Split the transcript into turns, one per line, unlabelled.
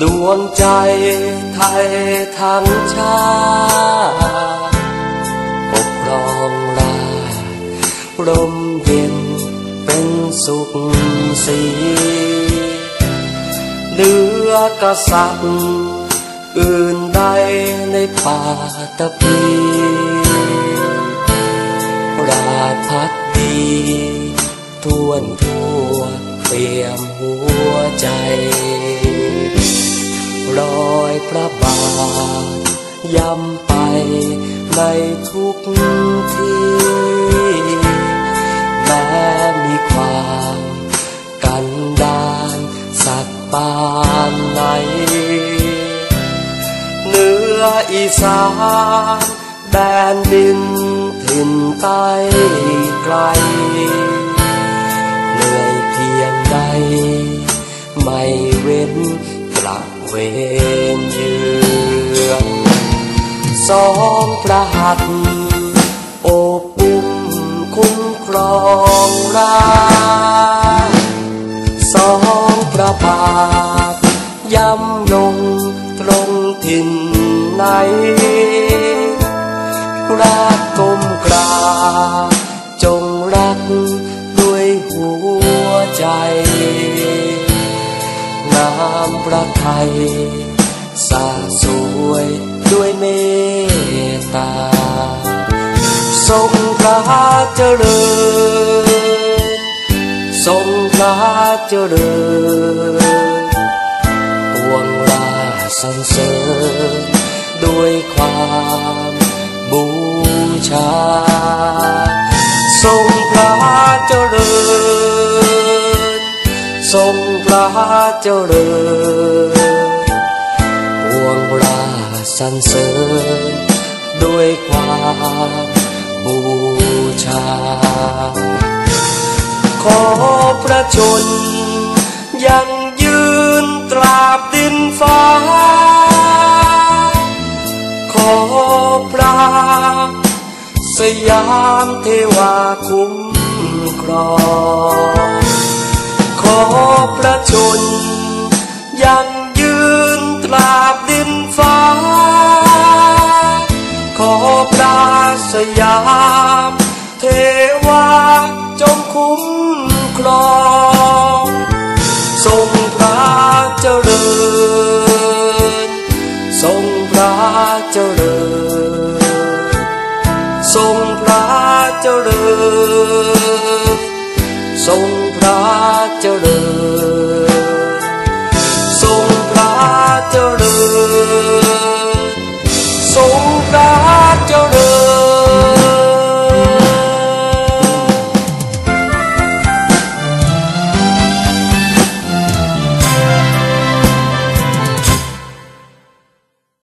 ดวงใจไทยทั้งชาติปกครองราชรมเย็นเป็นสุขสีเดือกษัตริย์อื่นใดในป่าตะพีราชพัดดีทวนทั่ว ใจ รอยพระบาท ย้ำไปในทุกที่แม้มีความกันดานสักปานไหนเหนืออีสานแดนดินถิ่นใต้ไกล สองประหัตโอบอุ้มคุ้มครองราสองพระบาทย้ำลงตรงถิ่นไหนรักกลมกราจงรักด้วยหัวใจงามประไทยสาสวยด้วยเมตตา ทรงพระเจริญ ทรงพระเจริญปวงราสรรเสริญด้วยความบูชา ทรงพระเจริญ ทรงพระเจริญ สรรเสริญด้วยความบูชา ขอพระชนยังยืนตราบดินฟ้า ขอพระสยามเทวาคุ้มครองขอพระชน ขอพระสยาม เทวาจงคุ้มครองทรงพระเจริญ ทรงพระเจริญ ทรงพระเจริญ ทรงพระเจริญ